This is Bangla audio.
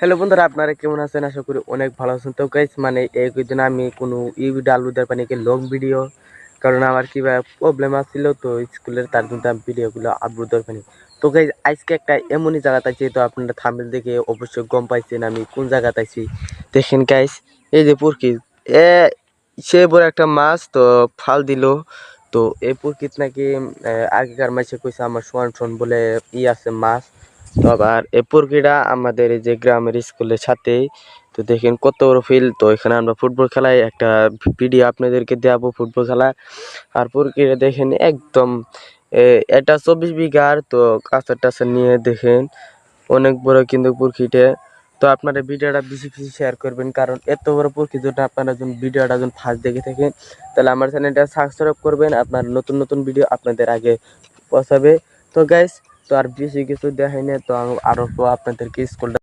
হ্যালো বন্ধুরা, আপনারা কেমন আছেন? আশা করি অনেক ভালো আছেন। তো গাইস মানে এই দিন আমি কোনো ইউভিডিও আলুদের পানিকে লং ভিডিও কারণ আমার কিবা প্রবলেম আসছিল তো স্কুলের তার জন্য আমি ভিডিওগুলো আপলোড দরকার তো গাইস আজকে একটা এমনই জায়গাতে আছি তো আপনারা থামেল দেখে অবশ্যই গম পাইছেন আমি কোন জায়গাতে আছি। দেখেন গাইস এই যে পুরকি এ, সে বড় একটা মাছ, তো ফাল দিল। তো এই পুরকিত নাকি আগেকার মাসে কইছে আমার সোয়ান সোন বলে ই আছে মাছ। তো আবার এই পুরকিটা আমাদের এই যে গ্রামের স্কুলের সাথেই তো দেখেন কত বড় ফিল্ড তো এখানে আমরা ফুটবল খেলায় একটা ভিডিও আপনাদেরকে দেখাবো ফুটবল খেলা। আর পুরকিটা দেখেন একদম এটা চব্বিশ বিঘার তো কাঁচা টাচা নিয়ে দেখেন অনেক বড় কিন্তু পুরকিটে তো আপনারা ভিডিওটা বেশি বেশি শেয়ার করবেন, কারণ এত বড় পুরকি যদি আপনারা যখন ভিডিওটা যখন ফার্স্ট দেখে থাকেন, তাহলে আমার চ্যানেলটা সাবস্ক্রাইব করবেন। আপনার নতুন নতুন ভিডিও আপনাদের আগে পৌঁছাবে। তো গাইস তো আর বেশি কিছু দেখাই না তো আমি আরও আপনাদেরকে স্কুলটা